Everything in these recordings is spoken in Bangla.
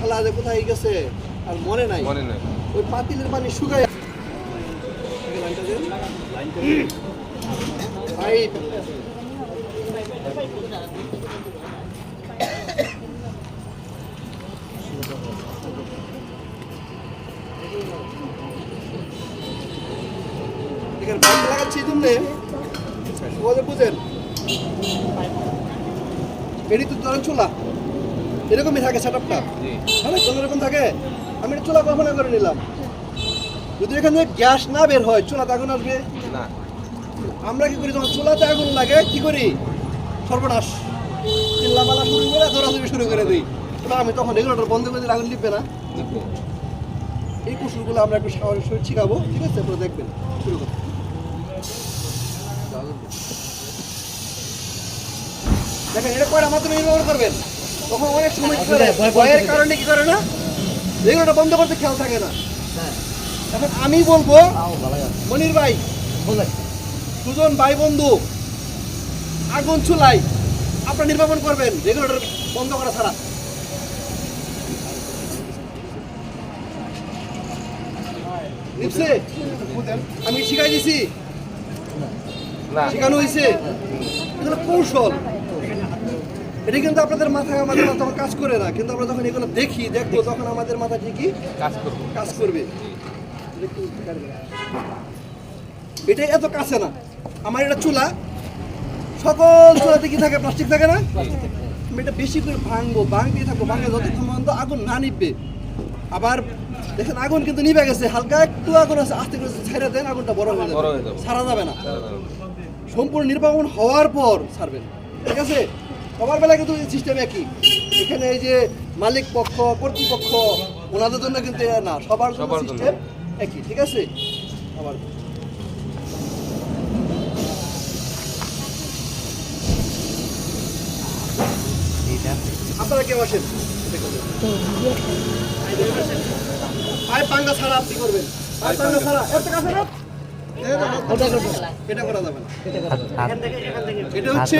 খালা যে কোথায় গেছে আর মনে নাই। মনে নেই। ওই পাতিলের পানি শুকায় এখানে পাইপ লাগাচ্ছি ওদের বুঝেন। এটি তো ধরেন চুলা। এরকমই থাকে সেট আপটা জি। হ্যাঁ কোনো রকম থাকে। আমি এটা চুলা কল্পনা করে নিলাম। যদি এখানে গ্যাস না বের হয় চুলাতে আগুন আসবে। না। আমরা কি করি যখন চুলাতে আগুন লাগে কি করি? সর্বনাশ। চিল্লাপালা শুরু করে দৌড়াদৌড়ি শুরু করে দিই। আমি তখন রেগুলেটর বন্ধ করে দিলে আগুন নিবে না। এই কৌশলগুলো আমরা একটু সহিত শিখাবো ঠিক আছে? পুরো দেখবেন। শুরু করুন দেখেন এটা কয়টা মাধ্যমে ব্যবহার করবেন? তখন অনেক সময় কি করে? ভয়ের কারণে কি করে না? রেগুলেটর বন্ধ করতে খেয়াল থাকে না। এখন আমি বলব মনির ভাই দুজন ভাই বন্ধু আগুন চুলাই আপনারা নির্বাপন করবেন রেগুলেটর বন্ধ করা ছাড়া। আমি শিখাই দিছি। শেখানো হয়েছে এগুলো কৌশল। এটা কিন্তু আপনাদের মাথায় আমাদের মাথা তখন কাজ করে না। কিন্তু আমরা যখন এগুলো দেখি দেখব তখন আমাদের মাথা ঠিকই কাজ করব। কাজ করবে। এটা এত কাছে না। আমার এটা চুলা। সকল চুলাতে কি থাকে? প্লাস্টিক থাকে না? আমি এটা বেশি করে ভাঙবো ভাঙতেই থাকব। ভাঙে যতক্ষণ পর্যন্ত আগুন না নিবে আবার দেখেন আগুন কিন্তু নিভে গেছে। হালকা একটু আগুন আছে আস্তে করে ছেড়ে দেন আগুনটা বড় হয়ে যাবে। হয়ে যাবে। ছাড়া যাবে না। সম্পূর্ণ নির্বাপন হওয়ার পর ছাড়বেন ঠিক আছে? সবার বেলা কিন্তু সিস্টেম একই এখানে এই যে মালিক পক্ষ কর্তৃপক্ষ ওনাদের জন্য কিন্তু না সবার জন্য সিস্টেম একই ঠিক আছে আবার আপনারা কেউ আসেন পায়ে পাঙ্গা ছাড়া আপনি করবেন পায়ে পাঙ্গা ছাড়া এত কাছে এটা হচ্ছে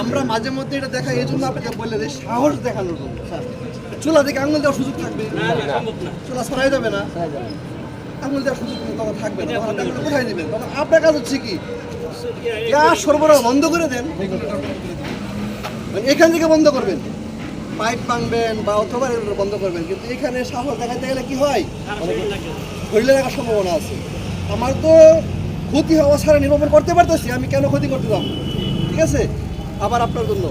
আমরা মাঝে মধ্যে এটা দেখা এই জন্য আপনাকে বললে যে সাহস দেখানোর জন্য চুলা থেকে আঙুল দেওয়ার সুযোগ থাকবে চুলা সরাই যাবে না আঙুল দেওয়ার সুযোগ তখন থাকবে না কোথায় দিবেন তখন আপনার কাজ হচ্ছে কি সরবরাহ বন্ধ করে দেন এখান থেকে বন্ধ করবেন পাইপ ভাঙবেন বা অথবা বন্ধ করবেন কিন্তু এখানে সাহস দেখাতে গেলে কি হয়? ধরলে রাখার সম্ভাবনা আছে। আমার তো ক্ষতি হওয়া ছাড়া নির্বাপন করতে পারতেছি, আমি কেন ক্ষতি করতে যাব? ঠিক আছে? আবার আপনার জন্য।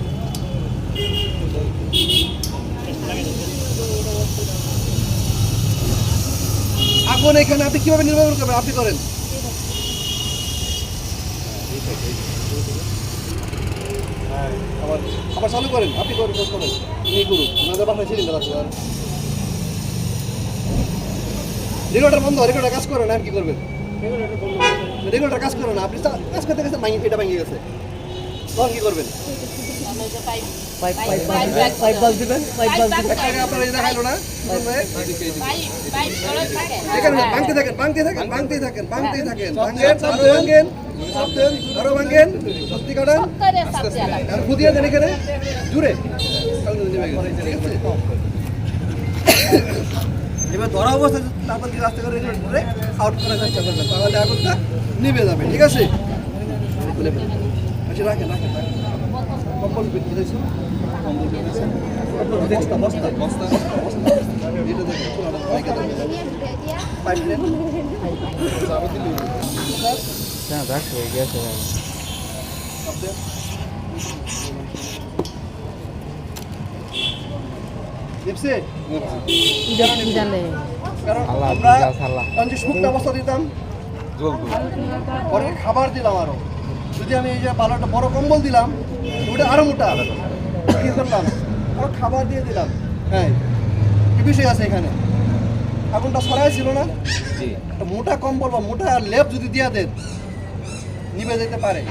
আগুন এখানে আপনি কীভাবে নির্বাপন করবেন? আপনি করেন। আবার আবার চালু করেন। আপনি করেন করেন। এই করুন ওনাদের বাসায় সিলিন্ডার আছে আর। রেগুলেটর বন্ধ রেগুলেটর কাজ করে না আর কি করবেন? রেগুলেটর কাজ করে না আপনি কাজ করতে গেছে ভাঙি এটা ভেঙে গেছে। তখন কি করবেন? একটা আগে আপনার এই দেখাইলো না এখানে ভাঙতে থাকেন ভাঙতে থাকেন ভাঙতেই থাকেন থাকেন ভাঙেন আরও ভাঙেন আরও ভাঙেন সত্যি কাটান। খুদিয়ে দেন এখানে। জুড়ে। এবার ধরা অবস্থা তারপর কি রাস্তা করে ধরে আউট করার চেষ্টা করবেন। তাহলে আগুনটা নিভে যাবে ঠিক আছে। আচ্ছা রাখেন রাখেন রাখেন। কম্বল হয়েছে কম্বল হয়েছে বস্তা বস্তা বস্তা বস্তা এটা দেখেন পাইকে দেবেন পাইপ নেন আপনি দেখছে কারণ আমরা বিরাজ আল্লাহ। কারণ যে শুকনো অবস্থা দিতাম পরে খাবার দিলাম আরও। যদি আমি এই যে ভালো একটা বড় কম্বল দিলাম ওটা আরও মোটা। কি করলাম? আরও খাবার দিয়ে দিলাম। হ্যাঁ কি বিষয় আছে এখানে? আগুনটা সরাই ছিল না? মোটা কম্বল বা মোটা লেপ যদি দিয়ে দেন নিভে যেতে পারে।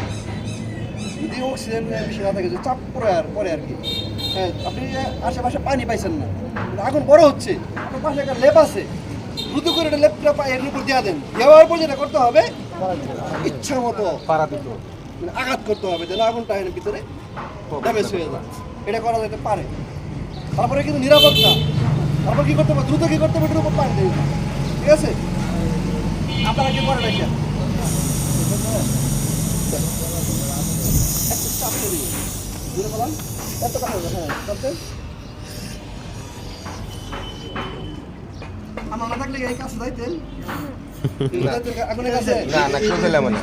যদি অক্সিজেন বেশি না থাকে চাপ পরে আর পরে আর কি। আপনি আশেপাশে পানি পাইছেন না আগুন বড় হচ্ছে আপনার পাশে একটা লেপ আছে দ্রুত করে একটা লেপটা এর উপর দিয়ে দেন। দেওয়ার পর যেটা করতে হবে ইচ্ছা মতো পাড়া দিত মানে আঘাত করতে হবে যেন আগুনটা এর ভিতরে ড্যামেজ হয়ে যায়। এটা করা যেতে পারে। তারপরে কিন্তু নিরাপত্তা। তারপর কি করতে হবে? দ্রুত কি করতে হবে? এটার উপর পানি দেবে ঠিক আছে? আপনারা কি করেন এটা চাপ দিয়ে দিবেন। দূরে বলান এত কথা হবে হ্যাঁ করতে আমার না। থাকলে এই কাছে যাইতেন আগুনের কাছে না। না। কেউ দিলাম না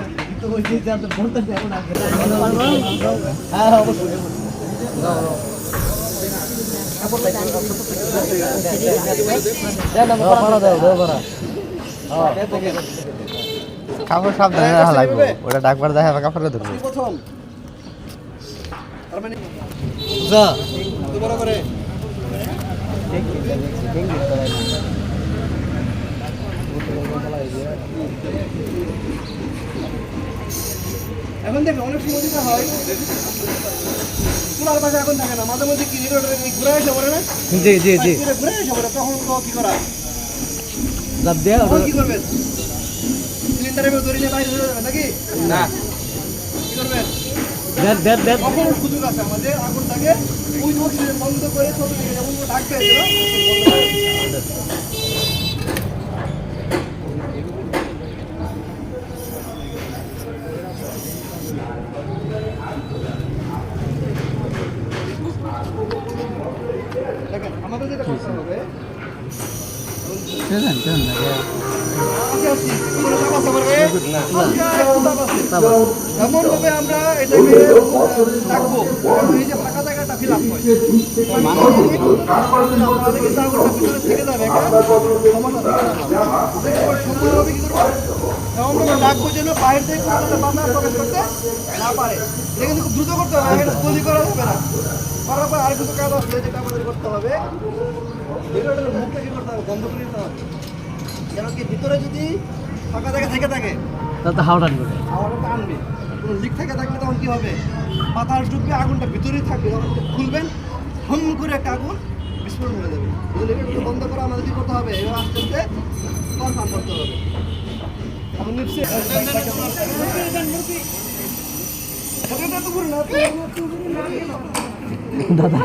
কাপড় সাবধানে রাখা লাগবে। ওটা ডাকবার দেখা কাপড়ে ধরবো। প্রথম তার মানে কত বড় করে এখন দেখো অনেক সময় যেটা হয় চুলার পাশে এখন থাকে না মাঝে মধ্যে কি ঘুরে এসে পড়ে না? জি জি জি। ঘুরে এসে পড়ে তখন তো কি করা? লাভ দিয়ে কি করবেন? সিলিন্ডারের ভেতর বাইরে নাকি? না। কি করবেন? দেখ দেখ দেখ কখন সুযোগ আছে আমাদের আগুনটাকে ওই অক্সিজেন বন্ধ করে থেকে যেমন করে দেখেন আমাদের যেটা করতে হবে চলেন চলেন না আস্তে আস্তে কোনো চাপ আছে আমার গায়ে? আস্তে আস্তে চাপ আছে। এমন ভাবে আমরা এটাকে রাখব যেন বাইরে থেকে কোনো বাধা প্রবেশ করতে না পারে এটা কিন্তু খুব দ্রুত করতে হবে এখানে তৈরি করা যাবে না করার পর আর কিছু কাজ আছে যেটা আমাদের করতে হবে মুখটা কি করতে হবে বন্ধ করে দিতে হবে কেন কি ভিতরে যদি ফাঁকা জায়গা থেকে থাকে তাতে হাওড়ান করে হাওয়াটা টানবে কোনো লিক থেকে থাকলে তখন কি হবে বাতাস ঢুকবে আগুনটা ভিতরেই থাকবে আপনি খুলবেন হম করে একটা আগুন বিস্ফোরণ হয়ে যাবে লিভারটা বন্ধ করা আমাদের কি করতে হবে এবার আস্তে আস্তে কনফার্ম করতে হবে আগুন নিচ্ছে দাদা